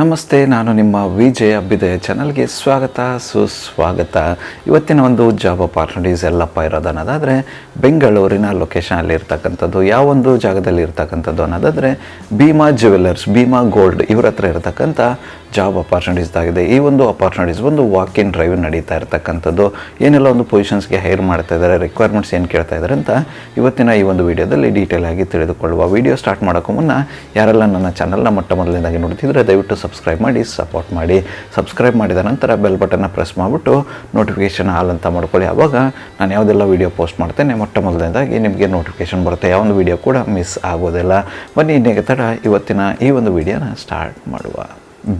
ನಮಸ್ತೆ, ನಾನು ನಿಮ್ಮ ವಿಜಯ ಅಭ್ಯುದಯ ಚಾನಲ್ಗೆ ಸ್ವಾಗತ, ಸುಸ್ವಾಗತ. ಇವತ್ತಿನ ಒಂದು ಜಾಬ್ ಅಪಾರ್ಚುನಿಟೀಸ್ ಎಲ್ಲಪ್ಪ ಇರೋದು ಅನ್ನೋದಾದರೆ ಬೆಂಗಳೂರಿನ ಲೊಕೇಶನಲ್ಲಿ ಇರ್ತಕ್ಕಂಥದ್ದು ಯಾವೊಂದು ಜಾಗದಲ್ಲಿ ಇರ್ತಕ್ಕಂಥದ್ದು ಅನ್ನೋದಾದರೆ, ಭೀಮಾ ಜ್ಯುವೆಲ್ಲರ್ಸ್ ಭೀಮಾ ಗೋಲ್ಡ್ ಇವ್ರ ಹತ್ರ ಇರತಕ್ಕಂಥ ಜಾಬ್ ಅಪಾರ್ಚುನಿಟೀಸ್ ಆಗಿದೆ. ಈ ಒಂದು ಅಪಾರ್ಚುನಿಟೀಸ್ ಒಂದು ವಾಕ್ ಇನ್ ಡ್ರೈವ್ ನಡೀತಾ ಇರ್ತಕ್ಕಂಥದ್ದು, ಏನೆಲ್ಲ ಒಂದು ಪೊಸಿಷನ್ಸ್ಗೆ ಹೈರ್ ಮಾಡ್ತಾ ಇದ್ದಾರೆ ರಿಕ್ವೈರ್ಮೆಂಟ್ಸ್ ಏನು ಕೇಳ್ತಾ ಇದ್ದಾರೆ ಅಂತ ಇವತ್ತಿನ ಈ ಒಂದು ವಿಡಿಯೋದಲ್ಲಿ ಡೀಟೇಲ್ ಆಗಿ ತಿಳಿದುಕೊಳ್ಳುವ ವಿಡಿಯೋ ಸ್ಟಾರ್ಟ್ ಮಾಡೋಕ್ಕೂ ಮುನ್ನ ಯಾರೆಲ್ಲ ನನ್ನ ಚಾನಲ್ನ ಮೊಟ್ಟ ಮೊದಲನೇದಾಗಿ ನೋಡ್ತಿದ್ರೆ ದಯವಿಟ್ಟು ಸಬ್ಸ್ಕ್ರೈಬ್ ಮಾಡಿ ಸಪೋರ್ಟ್ ಮಾಡಿ. ಸಬ್ಸ್ಕ್ರೈಬ್ ಮಾಡಿದ ನಂತರ ಬೆಲ್ ಬಟನ್ನ ಪ್ರೆಸ್ ಮಾಡಿಬಿಟ್ಟು ನೋಟಿಫಿಕೇಷನ್ ಆಲ್ ಅಂತ ಮಾಡ್ಕೊಳ್ಳಿ. ಆವಾಗ ನಾನು ಯಾವುದೆಲ್ಲ ವೀಡಿಯೋ ಪೋಸ್ಟ್ ಮಾಡ್ತೇನೆ, ಮೊಟ್ಟ ಮೊದಲನೇದಾಗಿ ನಿಮಗೆ ನೋಟಿಫಿಕೇಷನ್ ಬರುತ್ತೆ. ಯಾವ ಒಂದು ವೀಡಿಯೋ ಕೂಡ ಮಿಸ್ ಆಗೋದಿಲ್ಲ. ಬನ್ನಿ ತಡ. ಇವತ್ತಿನ ಈ ಒಂದು ವಿಡಿಯೋನ ಸ್ಟಾರ್ಟ್ ಮಾಡುವ.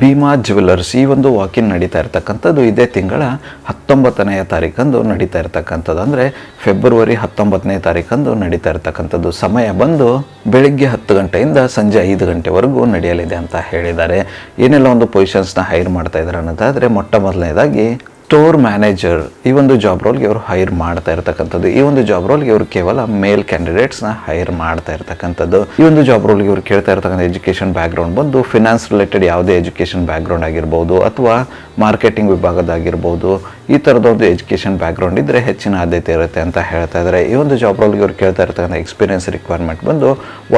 ಭೀಮಾ ಜ್ಯುವೆಲ್ಲರ್ಸ್ ಈ ಒಂದು ವಾಕಿನ್ ನಡೀತಾ ಇರ್ತಕ್ಕಂಥದ್ದು ಇದೇ ತಿಂಗಳ ಹತ್ತೊಂಬತ್ತನೆಯ ತಾರೀಕಂದು ನಡೀತಾ ಇರ್ತಕ್ಕಂಥದ್ದು. ಅಂದರೆ ಫೆಬ್ರವರಿ ಹತ್ತೊಂಬತ್ತನೇ ತಾರೀಕಂದು ನಡೀತಾ ಇರ್ತಕ್ಕಂಥದ್ದು. ಸಮಯ ಬಂದು ಬೆಳಿಗ್ಗೆ ಹತ್ತು ಗಂಟೆಯಿಂದ ಸಂಜೆ ಐದು ಗಂಟೆವರೆಗೂ ನಡೆಯಲಿದೆ ಅಂತ ಹೇಳಿದ್ದಾರೆ. ಏನೆಲ್ಲ ಒಂದು ಪೊಸಿಷನ್ಸ್ನ ಹೈರ್ ಮಾಡ್ತಾ ಇದ್ದಾರೆ ಅನ್ನೋದಾದರೆ ಮೊಟ್ಟ ಮೊದಲನೇದಾಗಿ ಸ್ಟೋರ್ ಮ್ಯಾನೇಜರ್ ಈ ಒಂದು ಜಾಬ್ ರೋಲ್ಗೆ ಅವರು ಹೈರ್ ಮಾಡ್ತಾ ಇರ್ತಕ್ಕಂಥದ್ದು. ಈ ಒಂದು ಜಾಬ್ ರೋಲ್ಗೆ ಅವರು ಕೇವಲ ಮೇಲ್ ಕ್ಯಾಂಡಿಡೇಟ್ಸ್ನ ಹೈರ್ ಮಾಡ್ತಾ ಇರ್ತಕ್ಕಂಥದ್ದು. ಈ ಒಂದು ಜಾಬ್ ರೋಲ್ಗೆ ಇವರು ಕೇಳ್ತಾ ಇರ್ತಕ್ಕಂಥ ಎಜುಕೇಷನ್ ಬ್ಯಾಕ್ಗ್ರೌಂಡ್ ಬಂದು ಫಿನಾನ್ಸ್ ರಿಲೇಟೆಡ್ ಯಾವುದೇ ಎಜುಕೇಷನ್ ಬ್ಯಾಕ್ಗ್ರೌಂಡ್ ಆಗಿರ್ಬೋದು ಅಥವಾ ಮಾರ್ಕೆಟಿಂಗ್ ವಿಭಾಗದಾಗಿರ್ಬೋದು ಈ ಥರದ ಒಂದು ಎಜುಕೇಷನ್ ಬ್ಯಾಕ್ಗ್ರೌಂಡ್ ಇದ್ದರೆ ಹೆಚ್ಚಿನ ಆದ್ಯತೆ ಇರುತ್ತೆ ಅಂತ ಹೇಳ್ತಾ ಇದ್ದಾರೆ ಈ ಒಂದು ಜಾಬ್ ರೋಲ್ಗೆ ಇವರು ಕೇಳ್ತಾ ಇರ್ತಕ್ಕಂಥ ಎಕ್ಸ್ಪೀರಿಯನ್ಸ್ ರಿಕ್ವೈರ್ಮೆಂಟ್ ಬಂದು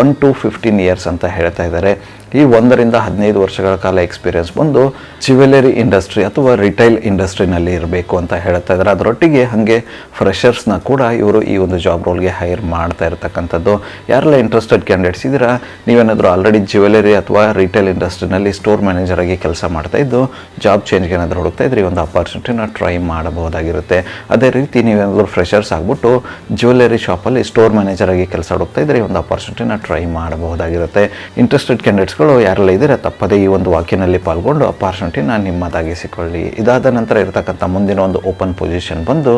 ಒನ್ ಟು ಫಿಫ್ಟೀನ್ ಇಯರ್ಸ್ ಅಂತ ಹೇಳ್ತಾ ಇದ್ದಾರೆ ಈ ಒಂದರಿಂದ ಹದಿನೈದು ವರ್ಷಗಳ ಕಾಲ ಎಕ್ಸ್ಪೀರಿಯನ್ಸ್ ಬಂದು ಜ್ಯುವೆಲರಿ ಇಂಡಸ್ಟ್ರಿ ಅಥವಾ ರಿಟೈಲ್ ಇಂಡಸ್ಟ್ರಿನಲ್ಲಿ ಇರಬೇಕು ಅಂತ ಹೇಳ್ತಾ ಇದ್ದಾರೆ. ಅದರೊಟ್ಟಿಗೆ ಹಾಗೆ ಫ್ರೆಷರ್ಸ್ನ ಕೂಡ ಇವರು ಈ ಒಂದು ಜಾಬ್ ರೋಲ್ಗೆ ಹೈರ್ ಮಾಡ್ತಾ ಇರತಕ್ಕಂಥದ್ದು. ಯಾರೆಲ್ಲ ಇಂಟ್ರೆಸ್ಟೆಡ್ ಕ್ಯಾಂಡಿಡೇಟ್ಸ್ ಇದ್ದೀರಾ, ನೀವೇನಾದರೂ ಆಲ್ರೆಡಿ ಜ್ಯುವೆಲರಿ ಅಥವಾ ರಿಟೈಲ್ ಇಂಡಸ್ಟ್ರಿನಲ್ಲಿ ಸ್ಟೋರ್ ಮ್ಯಾನೇಜರ್ ಆಗಿ ಕೆಲಸ ಮಾಡ್ತಾ ಇದ್ದು ಜಾಬ್ ಚೇಂಜ್ಗೆ ಏನಾದರೂ ಹುಡುಕ್ತಾ ಇದ್ರೆ ಈ ಒಂದು ಅಪಾರ್ಚುನಿಟಿನ ಟ್ರೈ ಮಾಡಬಹುದಾಗಿರುತ್ತೆ. ಅದೇ ರೀತಿ ನೀವೇನಾದರೂ ಫ್ರೆಷರ್ಸ್ ಆಗಿಬಿಟ್ಟು ಜ್ಯುವೆಲರಿ ಶಾಪಲ್ಲಿ ಸ್ಟೋರ್ ಮ್ಯಾನೇಜರ್ ಆಗಿ ಕೆಲಸ ಹುಡುಕ್ತಾ ಇದ್ರೆ ಈ ಒಂದು ಅಪಾರ್ಚುನಿಟಿನ ಟ್ರೈ ಮಾಡಬಹುದಾಗಿರುತ್ತೆ. ಇಂಟ್ರೆಸ್ಟೆಡ್ ಕ್ಯಾಂಡಿಡೇಟ್ಸ್ಗಳು ಯಾರೆಲ್ಲ ಇದ್ದೀರಾ, ತಪ್ಪದೇ ಈ ಒಂದು ವಾಕಿನಲ್ಲಿ ಪಾಲ್ಗೊಂಡು ಅಪಾರ್ಚುನಿಟಿನ ನಿಮ್ಮದಾಗಿಸಿಕೊಳ್ಳಿ. ಇದಾದ ನಂತರ ಇರತಕ್ಕಂಥ ಮುಂದಿನ ಒಂದು ಓಪನ್ ಪೊಸಿಷನ್ ಬಂದು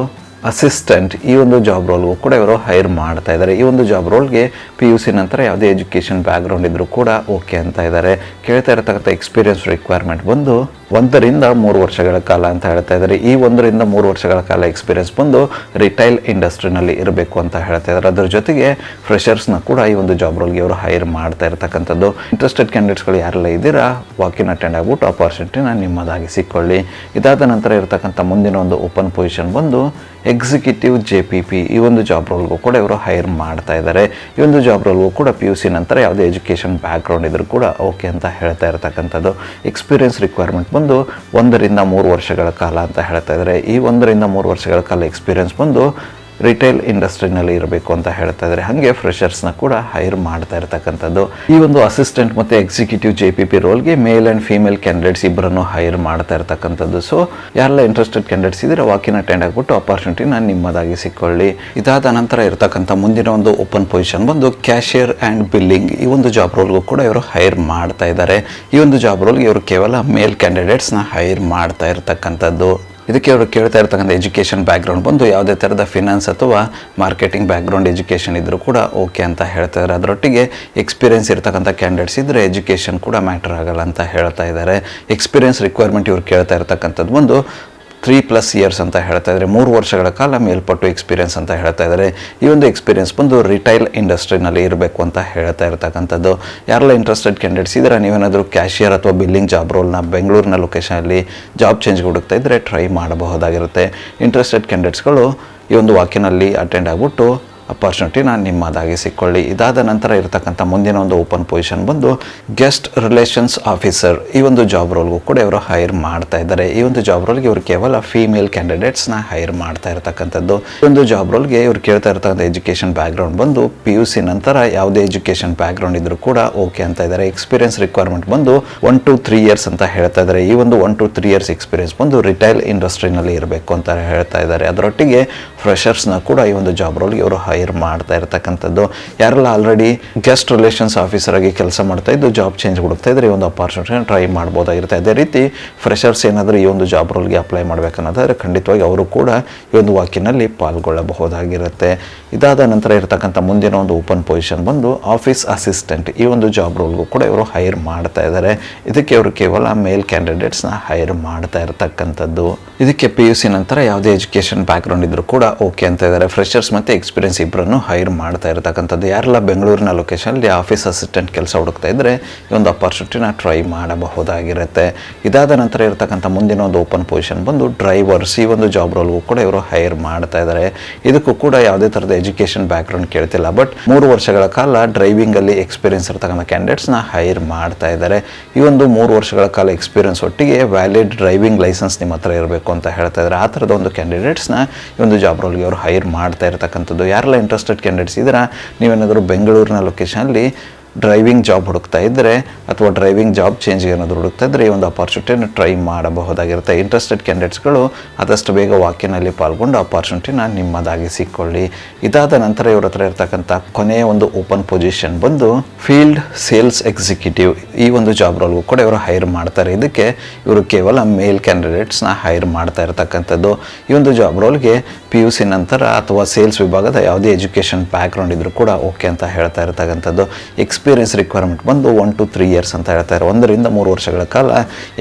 ಅಸಿಸ್ಟೆಂಟ್, ಈ ಒಂದು ಜಾಬ್ ರೋಲ್ಗೂ ಕೂಡ ಇವರು ಹೈರ್ ಮಾಡ್ತಾ ಇದ್ದಾರೆ. ಈ ಒಂದು ಜಾಬ್ ರೋಲ್ಗೆ ಪಿ ಯು ಸಿ ನಂತರ ಯಾವುದೇ ಎಜುಕೇಷನ್ ಬ್ಯಾಕ್ಗ್ರೌಂಡ್ ಇದ್ದರೂ ಕೂಡ ಓಕೆ ಅಂತ ಇದ್ದಾರೆ. ಕೇಳ್ತಾ ಇರತಕ್ಕಂಥ ಎಕ್ಸ್ಪೀರಿಯನ್ಸ್ ರಿಕ್ವೈರ್ಮೆಂಟ್ ಬಂದು ಒಂದರಿಂದ ಮೂರು ವರ್ಷಗಳ ಕಾಲ ಅಂತ ಹೇಳ್ತಾ ಇದ್ದಾರೆ. ಈ ಒಂದರಿಂದ ಮೂರು ವರ್ಷಗಳ ಕಾಲ ಎಕ್ಸ್ಪೀರಿಯನ್ಸ್ ಬಂದು ರಿಟೈಲ್ ಇಂಡಸ್ಟ್ರಿನಲ್ಲಿ ಇರಬೇಕು ಅಂತ ಹೇಳ್ತಾ ಇದ್ದಾರೆ. ಅದರ ಜೊತೆಗೆ ಫ್ರೆಷರ್ಸ್ನ ಕೂಡ ಈ ಒಂದು ಜಾಬ್ ರೋಲ್ಗೆ ಇವರು ಹೈರ್ ಮಾಡ್ತಾ ಇರ್ತಕ್ಕಂಥದ್ದು. ಇಂಟ್ರೆಸ್ಟೆಡ್ ಕ್ಯಾಂಡಿಡೇಟ್ಸ್ಗಳು ಯಾರೆಲ್ಲ ಇದ್ದೀರಾ ವಾಕಿನ್ ಅಟೆಂಡ್ ಆಗ್ಬಿಟ್ಟು ಅಪಾರ್ಚುನಿಟಿನ ನಿಮ್ಮದಾಗಿಸಿಕೊಳ್ಳಿ ಇದಾದ ನಂತರ ಇರತಕ್ಕಂಥ ಮುಂದಿನ ಒಂದು ಓಪನ್ ಪೊಸಿಷನ್ ಬಂದು ಎಕ್ಸಿಕ್ಯೂಟಿವ್ ಜೆ ಪಿ ಪಿ ಈ ಒಂದು ಜಾಬ್ ರೋಲ್ಗೂ ಕೂಡ ಇವರು ಹೈರ್ ಮಾಡ್ತಾ ಇದ್ದಾರೆ. ಈ ಒಂದು ಜಾಬ್ ರೋಲ್ಗೂ ಕೂಡ ಪಿ ಯು ಸಿ ನಂತರ ಯಾವುದೇ ಎಜುಕೇಷನ್ ಬ್ಯಾಕ್ಗ್ರೌಂಡ್ ಇದ್ರೂ ಕೂಡ ಓಕೆ ಅಂತ ಹೇಳ್ತಾ ಇರ್ತಕ್ಕಂಥದ್ದು. ಎಕ್ಸ್ಪೀರಿಯನ್ಸ್ ರಿಕ್ವೈರ್ಮೆಂಟ್ ಬಂದು ಒಂದರಿಂದ ಮೂರು ವರ್ಷಗಳ ಕಾಲ ಅಂತ ಹೇಳ್ತಾ ಇದ್ದಾರೆ. ಈ ಒಂದರಿಂದ ಮೂರು ವರ್ಷಗಳ ಕಾಲ ಎಕ್ಸ್ಪೀರಿಯನ್ಸ್ ಬಂದು ರಿಟೈಲ್ ಇಂಡಸ್ಟ್ರಿನಲ್ಲಿ ಇರಬೇಕು ಅಂತ ಹೇಳ್ತಾ ಇದ್ದಾರೆ. ಹಾಗೆ ಫ್ರೆಷರ್ಸ್ನ ಕೂಡ ಹೈರ್ ಮಾಡ್ತಾ ಇರ್ತಕ್ಕಂಥದ್ದು. ಈ ಒಂದು ಅಸಿಸ್ಟೆಂಟ್ ಮತ್ತು ಎಕ್ಸಿಕ್ಯೂಟಿವ್ ಜೆ ಪಿ ಪಿ ರೋಲ್ಗೆ ಮೇಲ್ ಆ್ಯಂಡ್ ಫೀಮೇಲ್ ಕ್ಯಾಂಡಿಡೇಟ್ಸ್ ಇಬ್ಬರನ್ನು ಹೈರ್ ಮಾಡ್ತಾ ಇರ್ತಕ್ಕಂಥದ್ದು. ಸೊ ಯಾರೆಲ್ಲ ಇಂಟ್ರೆಸ್ಟೆಡ್ ಕ್ಯಾಂಡಿಡೇಟ್ಸ್ ಇದ್ದರೆ ವಾಕಿನ ಅಟೆಂಡ್ ಆಗಿಬಿಟ್ಟು ಅಪಾರ್ಚುನಿಟಿನ ನಿಮ್ಮದಾಗಿಸಿಕೊಳ್ಳಿ ಇದಾದ ನಂತರ ಇರತಕ್ಕಂಥ ಮುಂದಿನ ಒಂದು ಓಪನ್ ಪೊಸಿಷನ್ ಬಂದು ಕ್ಯಾಶಿಯರ್ ಆ್ಯಂಡ್ ಬಿಲ್ಲಿಂಗ್ ಈ ಒಂದು ಜಾಬ್ ರೋಲ್ಗೂ ಕೂಡ ಇವರು ಹೈರ್ ಮಾಡ್ತಾ ಇದ್ದಾರೆ. ಈ ಒಂದು ಜಾಬ್ ರೋಲ್ಗೆ ಇವರು ಕೇವಲ ಮೇಲ್ ಕ್ಯಾಂಡಿಡೇಟ್ಸ್ನ ಹೈರ್ ಮಾಡ್ತಾ ಇರ್ತಕ್ಕಂಥದ್ದು. ಇದಕ್ಕೆ ಅವರು ಕೇಳ್ತಾ ಇರ್ತಕ್ಕಂಥ ಎಜುಕೇಷನ್ ಬ್ಯಾಕ್ಗ್ರೌಂಡ್ ಬಂದು ಯಾವುದೇ ಥರದ ಫಿನಾನ್ಸ್ ಅಥವಾ ಮಾರ್ಕೆಟಿಂಗ್ ಬ್ಯಾಕ್ಗ್ರೌಂಡ್ ಎಜುಕೇಷನ್ ಇದ್ದರೂ ಕೂಡ ಓಕೆ ಅಂತ ಹೇಳ್ತಾ ಇದ್ದಾರೆ ಅದರೊಟ್ಟಿಗೆ ಎಕ್ಸ್ಪೀರಿಯನ್ಸ್ ಇರ್ತಕ್ಕಂಥ ಕ್ಯಾಂಡಿಡೇಟ್ಸ್ ಇದ್ದರೆ ಎಜುಕೇಷನ್ ಕೂಡ ಮ್ಯಾಟರ್ ಆಗಲ್ಲ ಅಂತ ಹೇಳ್ತಾ ಇದ್ದಾರೆ ಎಕ್ಸ್ಪೀರಿಯನ್ಸ್ ರಿಕ್ವೈರ್ಮೆಂಟ್ ಇವ್ರು ಕೇಳ್ತಾ ಇರ್ತಕ್ಕಂಥದ್ದು ಒಂದು ತ್ರೀ ಪ್ಲಸ್ ಇಯರ್ಸ್ ಅಂತ ಹೇಳ್ತಾ ಇದ್ದಾರೆ. ಮೂರು ವರ್ಷಗಳ ಕಾಲ ಮೇಲ್ಪಟ್ಟು ಎಕ್ಸ್ಪೀರಿಯನ್ಸ್ ಅಂತ ಹೇಳ್ತಾ ಇದ್ದಾರೆ. ಈ ಒಂದು ಎಕ್ಸ್ಪೀರಿಯನ್ಸ್ ಬಂದು ರಿಟೈಲ್ ಇಂಡಸ್ಟ್ರಿನಲ್ಲಿ ಇರಬೇಕು ಅಂತ ಹೇಳ್ತಾ ಇರ್ತಕ್ಕಂಥದ್ದು. ಯಾರೆಲ್ಲ ಇಂಟ್ರೆಸ್ಟೆಡ್ ಕ್ಯಾಂಡಿಡೇಟ್ಸ್ ಇದ್ದರೆ? ನೀವೇನಾದರೂ ಕ್ಯಾಶಿಯರ್ ಅಥವಾ ಬಿಲ್ಲಿಂಗ್ ಜಾಬ್ ರೋಲ್ನ ಬೆಂಗಳೂರಿನ ಲೊಕೇಶನಲ್ಲಿ ಜಾಬ್ ಚೇಂಜ್ ಹುಡುಕ್ತಾ ಇದ್ದರೆ ಟ್ರೈ ಮಾಡಬಹುದಾಗಿರುತ್ತೆ. ಇಂಟ್ರೆಸ್ಟೆಡ್ ಕ್ಯಾಂಡಿಡೇಟ್ಸ್ಗಳು ಈ ಒಂದು ವಾಕಿನಲ್ಲಿ ಅಟೆಂಡ್ ಆಗಿಬಿಟ್ಟು ಅಪಾರ್ಚುನಿಟಿನ ನಿಮ್ಮದಾಗಿಸಿಕೊಳ್ಳಿ ಇದಾದ ನಂತರ ಇರತಕ್ಕಂಥ ಮುಂದಿನ ಒಂದು ಓಪನ್ ಪೊಸಿಷನ್ ಬಂದು ಗೆಸ್ಟ್ ರಿಲೇಷನ್ಸ್ ಆಫೀಸರ್ ಈ ಒಂದು ಜಾಬ್ ರೋಲ್ಗೂ ಕೂಡ ಇವರು ಹೈರ್ ಮಾಡ್ತಾ ಇದ್ದಾರೆ. ಈ ಒಂದು ಜಾಬ್ ರೋಲ್ಗೆ ಇವರು ಕೇವಲ ಫೀಮೇಲ್ ಕ್ಯಾಂಡಿಡೇಟ್ಸ್ನ ಹೈರ್ ಮಾಡ್ತಾ ಇರತಕ್ಕಂಥದ್ದು. ಈ ಒಂದು ಜಾಬ್ ರೋಲ್ಗೆ ಇವರು ಕೇಳ್ತಾ ಇರ್ತಕ್ಕಂಥ ಎಜುಕೇಷನ್ ಬ್ಯಾಕ್ಗ್ರೌಂಡ್ ಬಂದು ಪಿ ಯು ಸಿ ನಂತರ ಯಾವುದೇ ಎಜುಕೇಷನ್ ಬ್ಯಾಕ್ಗ್ರೌಂಡ್ ಇದ್ದರೂ ಕೂಡ ಓಕೆ ಅಂತ ಇದ್ದಾರೆ. ಎಕ್ಸ್ಪೀರಿಯನ್ಸ್ ರಿಕ್ವೈರ್ಮೆಂಟ್ ಬಂದು ಒನ್ ಟು ತ್ರೀ ಇಯರ್ಸ್ ಅಂತ ಹೇಳ್ತಾ ಇದ್ದಾರೆ. ಈ ಒಂದು one two three years experience ಬಂದು ರಿಟೈಲ್ ಇಂಡಸ್ಟ್ರಿನಲ್ಲಿ ಇರಬೇಕು ಅಂತ ಹೇಳ್ತಾ ಇದ್ದಾರೆ. ಅದರೊಟ್ಟಿಗೆ ಫ್ರೆಷರ್ಸ್ನ ಕೂಡ ಈ ಒಂದು ಜಾಬ್ ರೋಲ್ಗೆ ಇವರು ಹೈರ್ ಮಾಡ್ತಾ ಇರ್ತಕ್ಕಂಥದ್ದು. ಯಾರೆಲ್ಲ ಆಲ್ರೆಡಿ ಗೆಸ್ಟ್ ರಿಲೇಷನ್ಸ್ ಆಫೀಸರ್ ಆಗಿ ಕೆಲಸ ಮಾಡ್ತಾ ಇದ್ದು ಜಾಬ್ ಚೇಂಜ್ ಹುಡುಕ್ತಾ ಇದ್ರೆ ಈ ಒಂದು ಅಪಾರ್ಚುನಿಟಿನ ಟ್ರೈ ಮಾಡ್ಬೋದಾಗಿರುತ್ತೆ. ಅದೇ ರೀತಿ ಫ್ರೆಷರ್ಸ್ ಏನಾದರೂ ಈ ಒಂದು ಜಾಬ್ ರೋಲ್ಗೆ ಅಪ್ಲೈ ಮಾಡಬೇಕನ್ನೋದಾದರೆ ಖಂಡಿತವಾಗಿ ಅವರು ಕೂಡ ಈ ಒಂದು ವಾಕಿನಲ್ಲಿ ಪಾಲ್ಗೊಳ್ಳಬಹುದಾಗಿರುತ್ತೆ. ಇದಾದ ನಂತರ ಇರತಕ್ಕಂಥ ಮುಂದಿನ ಒಂದು ಓಪನ್ ಪೊಸಿಷನ್ ಬಂದು ಆಫೀಸ್ ಅಸಿಸ್ಟೆಂಟ್ ಈ ಒಂದು ಜಾಬ್ ರೋಲ್ಗೂ ಕೂಡ ಇವರು ಹೈರ್ ಮಾಡ್ತಾ ಇದ್ದಾರೆ ಇದಕ್ಕೆ ಅವರು ಕೇವಲ ಮೇಲ್ ಕ್ಯಾಂಡಿಡೇಟ್ಸ್ನ ಹೈರ್ ಮಾಡ್ತಾ ಇರತಕ್ಕಂಥದ್ದು. ಇದಕ್ಕೆ ಪಿ ಯು ಸಿ ನಂತರ ಯಾವುದೇ ಎಜುಕೇಷನ್ ಬ್ಯಾಕ್ಗ್ರೌಂಡ್ ಇದ್ದರೂ ಕೂಡ ಓಕೆ ಅಂತ ಇದ್ದಾರೆ ಫ್ರೆಷರ್ಸ್ ಮತ್ತು ಎಕ್ಸ್ಪೀರಿಯನ್ಸ್ ಇಬ್ಬರನ್ನು ಹೈರ್ ಮಾಡ್ತಾ ಇರತಕ್ಕಂಥದ್ದು. ಯಾರೆಲ್ಲ ಬೆಂಗಳೂರಿನ ಲೊಕೇಶನಲ್ಲಿ ಆಫೀಸ್ ಅಸಿಸ್ಟೆಂಟ್ ಕೆಲಸ ಹುಡುಕ್ತಾ ಇದ್ದರೆ ಈ ಒಂದು ಅಪರ್ಚುನಿಟಿನ ಟ್ರೈ ಮಾಡಬಹುದಾಗಿರುತ್ತೆ. ಇದಾದ ನಂತರ ಇರತಕ್ಕಂಥ ಮುಂದಿನ ಒಂದು ಓಪನ್ ಪೊಸಿಷನ್ ಬಂದು ಡ್ರೈವರ್ಸ್ ಈ ಒಂದು ಜಾಬ್ ರೋಲ್ಗೂ ಕೂಡ ಇವರು ಹೈರ್ ಮಾಡ್ತಾ ಇದ್ದಾರೆ ಇದಕ್ಕೂ ಕೂಡ ಯಾವುದೇ ಥರದ ಎಜುಕೇಷನ್ ಬ್ಯಾಕ್ಗ್ರೌಂಡ್ ಕೇಳ್ತಿಲ್ಲ. ಬಟ್ ಮೂರು ವರ್ಷಗಳ ಕಾಲ ಡ್ರೈವಿಂಗಲ್ಲಿ ಎಕ್ಸ್ಪೀರಿಯನ್ಸ್ ಇರತಕ್ಕಂಥ ಕ್ಯಾಂಡಿಡೇಟ್ಸ್ನ ಹೈರ್ ಮಾಡ್ತಾ ಇದ್ದಾರೆ ಈ ಒಂದು ಮೂರು ವರ್ಷಗಳ ಕಾಲ ಎಕ್ಸ್ಪೀರಿಯನ್ಸ್ ಒಟ್ಟಿಗೆ ವ್ಯಾಲಿಡ್ ಡ್ರೈವಿಂಗ್ ಲೈಸೆನ್ಸ್ ನಿಮ್ಮ ಹತ್ರ ಇರಬೇಕು ಅಂತ ಹೇಳ್ತಾ ಇದ್ದಾರೆ ಆ ಥರದ ಒಂದು ಕ್ಯಾಂಡಿಡೇಟ್ಸ್ನ ಈ ಒಂದು ಜಾಬ್ ರೋಲ್ಗೆ ಅವರು ಹೈರ್ ಮಾಡ್ತಾ ಇರತಕ್ಕಂಥದ್ದು. ಯಾರೆಲ್ಲ ಇಂಟ್ರೆಸ್ಟೆಡ್ ಕ್ಯಾಂಡಿಡೇಟ್ಸ್ ಇದ್ದೀರಾ? ನೀವೇನಾದರೂ ಬೆಂಗಳೂರಿನ ಲೊಕೇಶನಲ್ಲಿ ಡ್ರೈವಿಂಗ್ ಜಾಬ್ ಹುಡುಕ್ತಾ ಇದ್ದರೆ ಅಥವಾ ಡ್ರೈವಿಂಗ್ ಜಾಬ್ ಚೇಂಜ್ಗೆ ಏನಾದರೂ ಹುಡುಕ್ತಾ ಇದ್ದರೆ ಈ ಒಂದು ಅಪಾರ್ಚುನಿಟಿನ ಟ್ರೈ ಮಾಡಬಹುದಾಗಿರುತ್ತೆ. ಇಂಟ್ರೆಸ್ಟೆಡ್ ಕ್ಯಾಂಡಿಡೇಟ್ಸ್ಗಳು ಆದಷ್ಟು ಬೇಗ ವಾಕಿನಲ್ಲಿ ಪಾಲ್ಗೊಂಡು ನಿಮ್ಮದಾಗಿ ನಿಮ್ಮದಾಗಿಸಿಕೊಳ್ಳಿ ಇದಾದ ನಂತರ ಇವ್ರ ಹತ್ರ ಇರತಕ್ಕಂಥ ಕೊನೆಯ ಒಂದು ಓಪನ್ ಪೊಸಿಷನ್ ಬಂದು ಫೀಲ್ಡ್ ಸೇಲ್ಸ್ ಎಕ್ಸಿಕ್ಯೂಟಿವ್ ಈ ಒಂದು ಜಾಬ್ ರೋಲ್ಗೂ ಕೂಡ ಇವರು ಹೈರ್ ಮಾಡ್ತಾರೆ. ಇದಕ್ಕೆ ಇವರು ಕೇವಲ ಮೇಲ್ ಕ್ಯಾಂಡಿಡೇಟ್ಸ್ನ ಹೈರ್ ಮಾಡ್ತಾ ಇರತಕ್ಕಂಥದ್ದು. ಈ ಒಂದು ಜಾಬ್ ರೋಲ್ಗೆ ಪಿ ಯು ಸಿ ನಂತರ ಅಥವಾ ಸೇಲ್ಸ್ ವಿಭಾಗದ ಯಾವುದೇ ಎಜುಕೇಷನ್ ಬ್ಯಾಕ್ಗ್ರೌಂಡ್ ಇದ್ದರೂ ಕೂಡ ಓಕೆ ಅಂತ ಹೇಳ್ತಾ ಇರತಕ್ಕಂಥದ್ದು. ಎಕ್ಸ್ಪೀರಿಯನ್ಸ್ ರಿಕ್ವೈರ್ಮೆಂಟ್ ಬಂದು ಒನ್ ಟು ತ್ರೀ ಇಯರ್ಸ್ ಅಂತ ಹೇಳ್ತಾರೆ ಒಂದರಿಂದ ಮೂರು ವರ್ಷಗಳ ಕಾಲ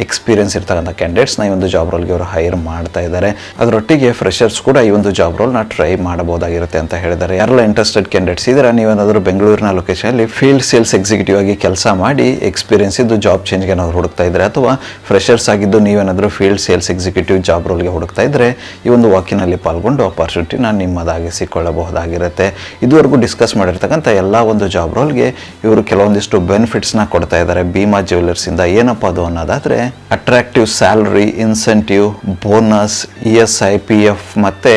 ಎಕ್ಸ್ಪೀರಿಯನ್ಸ್ ಇರ್ತಕ್ಕಂಥ ಕ್ಯಾಂಡಿಡೇಟ್ಸ್ನ ಈ ಒಂದು ಜಾಬ್ ರೋಲ್ಗೆ ಅವರು ಹೈರ್ ಮಾಡ್ತಾ ಇದ್ದಾರೆ. ಅದರೊಟ್ಟಿಗೆ ಫ್ರೆಷರ್ಸ್ ಕೂಡ ಈ ಒಂದು ಜಾಬ್ ರೋಲ್ನ ಟ್ರೈ ಮಾಡಬಹುದಾಗಿರುತ್ತೆ ಅಂತ ಹೇಳಿದ್ದಾರೆ. ಯಾರೆಲ್ಲ ಇಂಟ್ರೆಸ್ಟೆಡ್ ಕ್ಯಾಂಡಿಡೇಟ್ಸ್ ಇದ್ದಾರೆ ನೀವೇನಾದರೂ ಬೆಂಗಳೂರಿನ ಲೊಕೇಶನಲ್ಲಿ ಫೀಲ್ಡ್ ಸೇಲ್ಸ್ ಎಕ್ಸಿಕ್ಯೂಟಿವ್ ಆಗಿ ಕೆಲಸ ಮಾಡಿ ಎಕ್ಸ್ಪೀರಿಯನ್ಸ್ ಇದ್ದು ಜಾಬ್ ಚೇಂಜ್ಗೆ ಏನಾದ್ರು ಹುಡುಕ್ತಾ ಇದ್ರೆ ಅಥವಾ ಫ್ರೆಷರ್ಸ್ ಆಗಿದ್ದು ನೀವೇನಾದರೂ ಫೀಲ್ಡ್ ಸೇಲ್ಸ್ ಎಕ್ಸಿಕ್ಯೂಟಿವ್ ಜಾಬ್ ರೋಲ್ಗೆ ಹುಡುಕ್ತಾ ಇದ್ದರೆ ಈ ಒಂದು ವಾಕಿನಲ್ಲಿ ಪಾಲ್ಗೊಂಡು ಅಪಾರ್ಚುನಿಟಿನ ನಿಮ್ಮದಾಗಿಸಿಕೊಳ್ಳಬಹುದಾಗಿರುತ್ತೆ. ಇದುವರೆಗೂ ಡಿಸ್ಕಸ್ ಮಾಡಿರ್ತಕ್ಕಂಥ ಎಲ್ಲ ಒಂದು ಜಾಬ್ ರೋಲ್ಗೆ ಇವರು ಕೆಲವೊಂದಿಷ್ಟು ಬೆನಿಫಿಟ್ಸ್ನ ಕೊಡ್ತಾ ಇದ್ದಾರೆ ಭೀಮಾ ಜ್ಯುವೆಲರ್ಸಿಂದ ಏನಪ್ಪ ಅದು ಅನ್ನೋದಾದರೆ attractive salary incentive bonus E S I P F ಮತ್ತು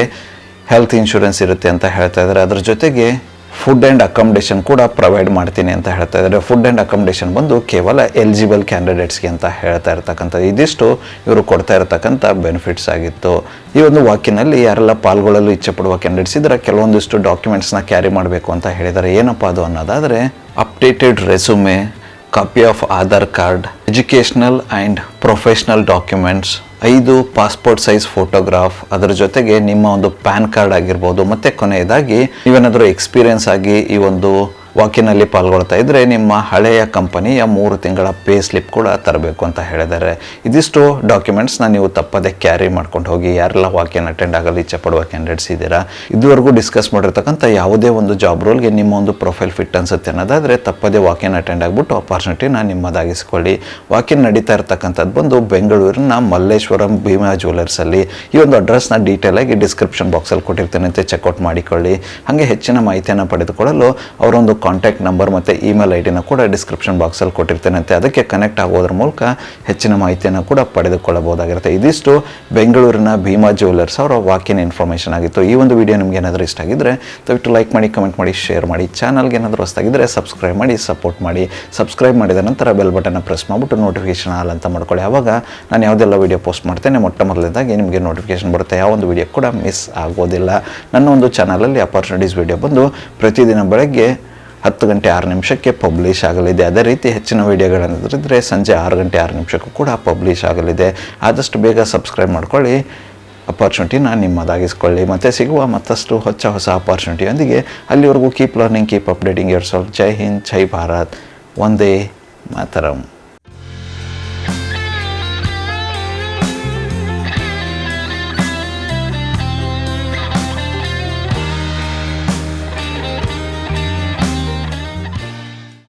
ಹೆಲ್ತ್ ಇನ್ಶೂರೆನ್ಸ್ ಇರುತ್ತೆ ಅಂತ ಹೇಳ್ತಾ ಇದ್ದಾರೆ. ಅದ್ರ ಜೊತೆಗೆ ಫುಡ್ ಆ್ಯಂಡ್ ಅಕಮಡೇಷನ್ ಕೂಡ ಪ್ರೊವೈಡ್ ಮಾಡ್ತೀನಿ ಅಂತ ಹೇಳ್ತಾ ಇದ್ದಾರೆ. ಫುಡ್ ಆ್ಯಂಡ್ ಅಕಮಡೇಷನ್ ಬಂದು ಕೇವಲ ಎಲಿಜಿಬಲ್ ಕ್ಯಾಂಡಿಡೇಟ್ಸ್ಗೆ ಅಂತ ಹೇಳ್ತಾ ಇರ್ತಕ್ಕಂಥದ್ದು. ಇದಿಷ್ಟು ಇವರು ಕೊಡ್ತಾ ಇರತಕ್ಕಂಥ ಬೆನಿಫಿಟ್ಸ್ ಆಗಿತ್ತು. ಈ ಒಂದು ವಾಕಿನಲ್ಲಿ ಯಾರೆಲ್ಲ ಪಾಲ್ಗೊಳ್ಳಲು ಇಚ್ಛೆ ಪಡುವ ಕ್ಯಾಂಡಿಡೇಟ್ಸ್ ಇದ್ದರೆ ಕೆಲವೊಂದಿಷ್ಟು ಡಾಕ್ಯುಮೆಂಟ್ಸ್ನ ಕ್ಯಾರಿ ಮಾಡಬೇಕು ಅಂತ ಹೇಳಿದ್ದಾರೆ. ಏನಪ್ಪ ಅದು ಅನ್ನೋದಾದರೆ updated resume copy of Aadhaar card educational and professional documents ಐದು ಪಾಸ್ಪೋರ್ಟ್ ಸೈಜ್ ಫೋಟೋಗ್ರಾಫ್ ಅದರ ಜೊತೆಗೆ ನಿಮ್ಮ ಒಂದು ಪ್ಯಾನ್ ಕಾರ್ಡ್ ಆಗಿರ್ಬೋದು, ಮತ್ತು ಕೊನೆಯದಾಗಿ ನೀವೇನಾದರೂ ಎಕ್ಸ್ಪೀರಿಯನ್ಸ್ ಆಗಿ ಈ ಒಂದು ವಾಕಿನಲ್ಲಿ ಪಾಲ್ಗೊಳ್ತಾ ಇದ್ದರೆ ನಿಮ್ಮ ಹಳೆಯ ಕಂಪನಿಯ ಮೂರು ತಿಂಗಳ ಪೇ ಸ್ಲಿಪ್ ಕೂಡ ತರಬೇಕು ಅಂತ ಹೇಳಿದ್ದಾರೆ. ಇದಿಷ್ಟು ಡಾಕ್ಯುಮೆಂಟ್ಸ್ನ ನೀವು ತಪ್ಪದೆ ಕ್ಯಾರಿ ಮಾಡ್ಕೊಂಡು ಹೋಗಿ, ಯಾರೆಲ್ಲ ವಾಕಿನ ಅಟೆಂಡ್ ಆಗಲು ಇಚ್ಛೆ ಪಡುವ ಕ್ಯಾಂಡಿಡೇಟ್ಸ್ ಇದ್ದೀರಾ, ಇದುವರೆಗೂ ಡಿಸ್ಕಸ್ ಮಾಡಿರ್ತಕ್ಕಂಥ ಯಾವುದೇ ಒಂದು ಜಾಬ್ ರೋಲ್ಗೆ ನಿಮ್ಮ ಒಂದು ಪ್ರೊಫೈಲ್ ಫಿಟ್ ಅನ್ಸುತ್ತೆ ಅನ್ನೋದಾದರೆ ತಪ್ಪದೇ ವಾಕಿನ್ ಅಟೆಂಡ್ ಆಗಿಬಿಟ್ಟು ಅಪಾರ್ಚುನಿಟಿನ ನಿಮ್ಮದಾಗಿಸಿಕೊಳ್ಳಿ. ವಾಕಿನ್ ನಡೀತಾ ಇರ್ತಕ್ಕಂಥದ್ದು ಬಂದು ಬೆಂಗಳೂರಿನ ಮಲ್ಲೇಶ್ವರಂ ಭೀಮಾ ಜ್ಯುವೆಲರ್ಸಲ್ಲಿ ಈ ಒಂದು ಅಡ್ರೆಸ್ನ ಡೀಟೇಲ್ ಆಗಿ ಡಿಸ್ಕ್ರಿಪ್ಷನ್ ಬಾಕ್ಸಲ್ಲಿ ಕೊಟ್ಟಿರ್ತೇನೆ ಅಂತ ಚೆಕ್ಔಟ್ ಮಾಡಿಕೊಳ್ಳಿ. ಹಾಗೆ ಹೆಚ್ಚಿನ ಮಾಹಿತಿಯನ್ನು ಪಡೆದುಕೊಳ್ಳಲು ಅವರೊಂದು ಕಾಂಟ್ಯಾಕ್ಟ್ ನಂಬರ್ ಮತ್ತು ಇಮೇಲ್ ಐ ಡಿನ ಕೂಡ ಡಿಸ್ಕ್ರಿಪ್ಷನ್ ಬಾಕ್ಸಲ್ಲಿ ಕೊಟ್ಟಿರ್ತೇನಂತೆ. ಅದಕ್ಕೆ ಕನೆಕ್ಟ್ ಆಗೋದ್ರ ಮೂಲಕ ಹೆಚ್ಚಿನ ಮಾಹಿತಿಯನ್ನು ಕೂಡ ಪಡೆದುಕೊಳ್ಳಬಹುದಾಗಿರುತ್ತೆ. ಇದಿಷ್ಟು ಬೆಂಗಳೂರಿನ ಭೀಮಾ ಜ್ಯುವೆಲರ್ಸ್ ಅವರ ವಾಕಿನ್ ಇನ್ಫಾರ್ಮೇಷನ್ ಆಗಿತ್ತು. ಈ ಒಂದು ವಿಡಿಯೋ ನಿಮ್ಗೆ ಏನಾದರೂ ಇಷ್ಟ ಆಗಿದ್ದರೆ ದಯವಿಟ್ಟು ಲೈಕ್ ಮಾಡಿ ಕಮೆಂಟ್ ಮಾಡಿ ಶೇರ್ ಮಾಡಿ. ಚಾನಲ್ಗೆ ಏನಾದರೂ ಹೊಸ್ತಾಗಿದ್ದರೆ ಸಬ್ಸ್ಕ್ರೈಬ್ ಮಾಡಿ ಸಪೋರ್ಟ್ ಮಾಡಿ. ಸಬ್ಸ್ಕ್ರೈಬ್ ಮಾಡಿದ ನಂತರ ಬೆಲ್ ಬಟನ್ನ ಪ್ರೆಸ್ ಮಾಡಿಬಿಟ್ಟು ನೋಟಿಫಿಕೇಶನ್ ಆಲ್ ಅಂತ ಮಾಡ್ಕೊಳ್ಳಿ. ಆವಾಗ ನಾನು ಯಾವುದೆಲ್ಲ ವೀಡಿಯೋ ಪೋಸ್ಟ್ ಮಾಡ್ತೇನೆ, ಮೊಟ್ಟ ಮೊದಲನೇದಾಗಿ ನಿಮಗೆ ನೋಟಿಫಿಕೇಶನ್ ಬರುತ್ತೆ. ಯಾವ ಒಂದು ವೀಡಿಯೋ ಕೂಡ ಮಿಸ್ ಆಗೋದಿಲ್ಲ. ನನ್ನ ಒಂದು ಚಾನಲಲ್ಲಿ ಅಪರ್ಚುನಿಟೀಸ್ ವೀಡಿಯೋ ಬಂದು ಪ್ರತಿದಿನ ಬೆಳಗ್ಗೆ ಹತ್ತು ಗಂಟೆ ಆರು ನಿಮಿಷಕ್ಕೆ ಪಬ್ಲಿಷ್ ಆಗಲಿದೆ. ಅದೇ ರೀತಿ ಹೆಚ್ಚಿನ ವೀಡಿಯೋಗಳನ್ನಿದ್ರೆ ಸಂಜೆ ಆರು ಗಂಟೆ ಆರು ನಿಮಿಷಕ್ಕೂ ಕೂಡ ಪಬ್ಲಿಷ್ ಆಗಲಿದೆ. ಆದಷ್ಟು ಬೇಗ ಸಬ್ಸ್ಕ್ರೈಬ್ ಮಾಡ್ಕೊಳ್ಳಿ. ಅಪಾರ್ಚುನಿಟಿನ ನಿಮ್ಮದಾಗಿಸ್ಕೊಳ್ಳಿ. ಮತ್ತು ಸಿಗುವ ಮತ್ತಷ್ಟು ಹೊಸ ಹೊಸ ಅಪಾರ್ಚುನಿಟಿಯೊಂದಿಗೆ ಅಲ್ಲಿವರೆಗೂ keep learning keep updating yourself Jai Hind, Jai Bharat. Vande Mataram.